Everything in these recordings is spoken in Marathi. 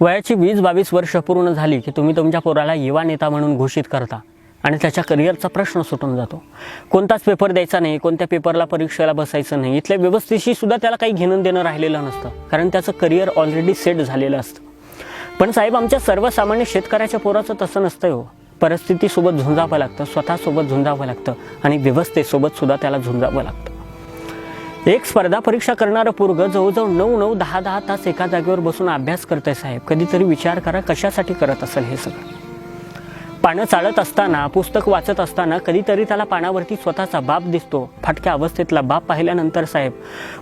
वयाची वीस बावीस वर्ष पूर्ण झाली की तुम्ही तुमच्या पोराला युवा नेता म्हणून घोषित करता आणि त्याच्या करिअरचा प्रश्न सुटून जातो. कोणताच पेपर द्यायचा नाही कोणत्या पेपरला परीक्षेला बसायचं नाही. इथल्या व्यवस्थेशी सुद्धा त्याला काही घेणं देणं राहिलेलं नसतं कारण त्याचं करिअर ऑलरेडी सेट झालेलं असतं. पण साहेब आमच्या सर्वसामान्य शेतकऱ्याच्या पोराचं तसं नसतं हो. परिस्थितीसोबत झुंजावं लागतं स्वतःसोबत झुंजावं लागतं आणि व्यवस्थेसोबत सुद्धा त्याला झुंजावं लागतं. एक स्पर्धा परीक्षा करणारं पोरग जवळजवळ नऊ नऊ दहा दहा तास एका जागेवर बसून अभ्यास करतंय साहेब. कधीतरी विचार करा कशासाठी करत असेल हे सगळं. पानं चालत असताना पुस्तक वाचत असताना कधीतरी त्याला पानावरती स्वतःचा बाप दिसतो. फाटक्या अवस्थेतला बाप पाहिल्यानंतर साहेब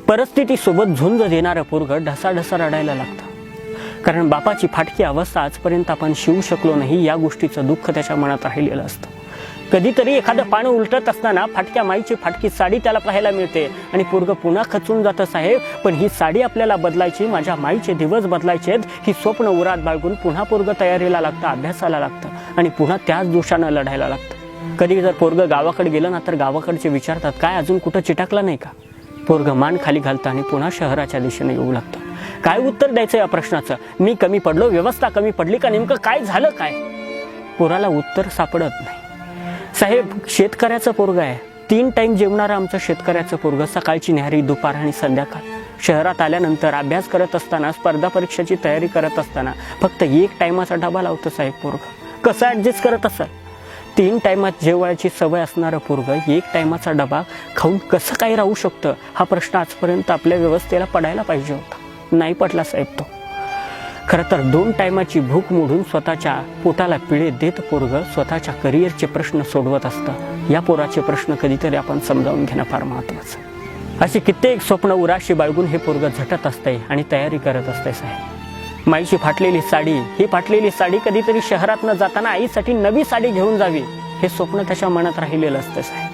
परिस्थितीसोबत झुंज देणारं पोरग ढसाढसा रडायला लागतं. कारण बापाची फाटकी अवस्था आजपर्यंत आपण शिवू शकलो नाही या गोष्टीचं दुःख त्याच्या मनात राहिलेलं असतं. कधीतरी एखादं पानं उलटत असताना फाटक्या माईची फाटकी साडी त्याला पाहायला मिळते. आणि पोरग पुन्हा खचून जातं साहेब पण ही साडी आपल्याला बदलायची माझ्या माईचे दिवस बदलायचे आहेत ही स्वप्न उरात बाळगून पुन्हा पोरग तयारीला लागतं अभ्यासाला लागतं आणि पुन्हा त्याच दोषानं लढायला लागतं. कधी जर पोरग गावाकडे गेलं ना तर गावाकडचे विचारतात काय अजून कुठं चिटाकला नाही का? पोरग मान खाली घालतं आणि पुन्हा शहराच्या दिशेने येऊ लागतं. काय उत्तर द्यायचं या प्रश्नाचं? मी कमी पडलो व्यवस्था कमी पडली का नेमकं काय झालं काय? पोराला उत्तर सापडत नाही. साहेब शेतकऱ्याचं पोरग आहे. तीन टाईम जेवणारं आमचं शेतकऱ्याचं पोरग. सकाळची न्याहारी दुपार आणि संध्याकाळ. शहरात आल्यानंतर अभ्यास करत असताना स्पर्धा परीक्षेची तयारी करत असताना फक्त एक टायमाचा डबा लावतो साहेब पोरग. कसं ॲडजस्ट करत असाल? तीन टायमात जेवायची सवय असणारं पोरग एक टायमाचा डबा खाऊन कसं काय राहू शकतं? हा प्रश्न आजपर्यंत आपल्या व्यवस्थेला पडायला पाहिजे होता. नाही पडला साहेब तो. खरं तर दोन टायमाची भूक मोडून स्वतःच्या पोटाला पिळे देत पोरग स्वतःच्या करिअरचे प्रश्न सोडवत असतं. या पोराचे प्रश्न कधीतरी आपण समजावून घेणं फार महत्त्वाचं असे अशी कित्येक स्वप्न उराशी बाळगून हे पोरग झटत असते आणि तयारी करत असते साहेब. माईची फाटलेली साडी ही फाटलेली साडी कधीतरी शहरात न जाताना आईसाठी नवी साडी घेऊन जावी. हे स्वप्न त्याच्या मनात राहिलेलं असतं साहेब.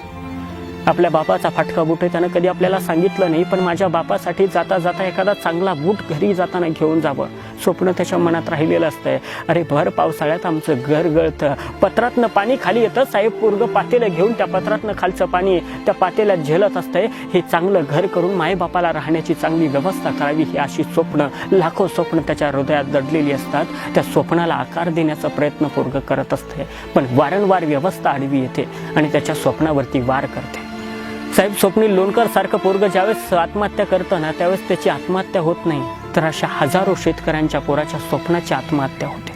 आपल्या बापाचा फाटका बूट आहे. त्यानं कधी आपल्याला सांगितलं नाही पण माझ्या बापासाठी जाता जाता एखादा चांगला बूट घरी जाताना घेऊन जावं. स्वप्न त्याच्या मनात राहिलेलं असतंय. अरे भर पावसाळ्यात आमचं घर गळतं. पत्रातनं पाणी खाली येतं. साहेब पूर्ग पातेलं घेऊन त्या पत्रातनं खालचं पाणी त्या पातेल्यात झेलत असतंय. हे चांगलं घर करून मायबापाला राहण्याची चांगली व्यवस्था करावी ही अशी स्वप्न. लाखो स्वप्न त्याच्या हृदयात दडलेली असतात. त्या स्वप्नाला आकार देण्याचा प्रयत्न पूर्ग करत असते पण वारंवार व्यवस्था आडवी येते आणि त्याच्या स्वप्नावरती वार करते. साहेब स्वप्नील लोणकर सारखं पोरग ज्यावेळेस आत्महत्या करतं ना त्यावेळेस त्याची आत्महत्या होत नाही. तर अशा हजारो शेतकऱ्यांच्या पोराच्या स्वप्नाची आत्महत्या होते.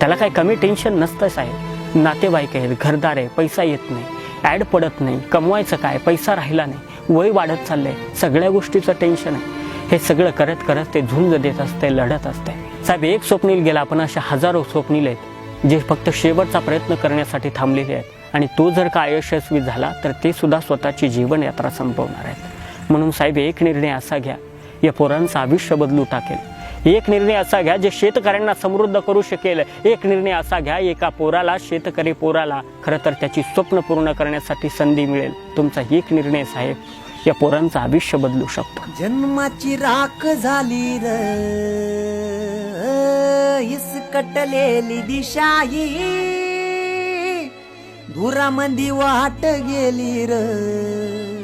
त्याला काही कमी टेन्शन नसतं साहेब. नातेवाईक आहेत घरदार आहे पैसा येत नाही ॲड पडत नाही कमवायचं काय पैसा राहिला नाही वय वाढत चाललंय सगळ्या गोष्टीचं टेन्शन आहे. हे सगळं करत करत ते झुंज देत असते लढत असते साहेब एक स्वप्नील गेला पण अशा हजारो स्वप्नील आहेत जे फक्त शेवटचा प्रयत्न करण्यासाठी थांबलेले आहेत. आणि तो जर का अयशस्वी झाला तर ते सुद्धा स्वतःची जीवनयात्रा संपवणार आहेत. म्हणून साहेब एक निर्णय असा घ्या. या पोरांचं आयुष्य बदलू टाकेल. एक निर्णय असा घ्या जे शेतकऱ्यांना समृद्ध करू शकेल. एक निर्णय असा घ्या एका पोराला शेतकरी पोराला खरं तर त्याची स्वप्न पूर्ण करण्यासाठी संधी मिळेल. तुमचा एक निर्णय साहेब या पोरांचं आयुष्य बदलू शकतो. जन्माची राख झाली र इसकटलेली दिशाही. धुरामंदी वाट गेली र.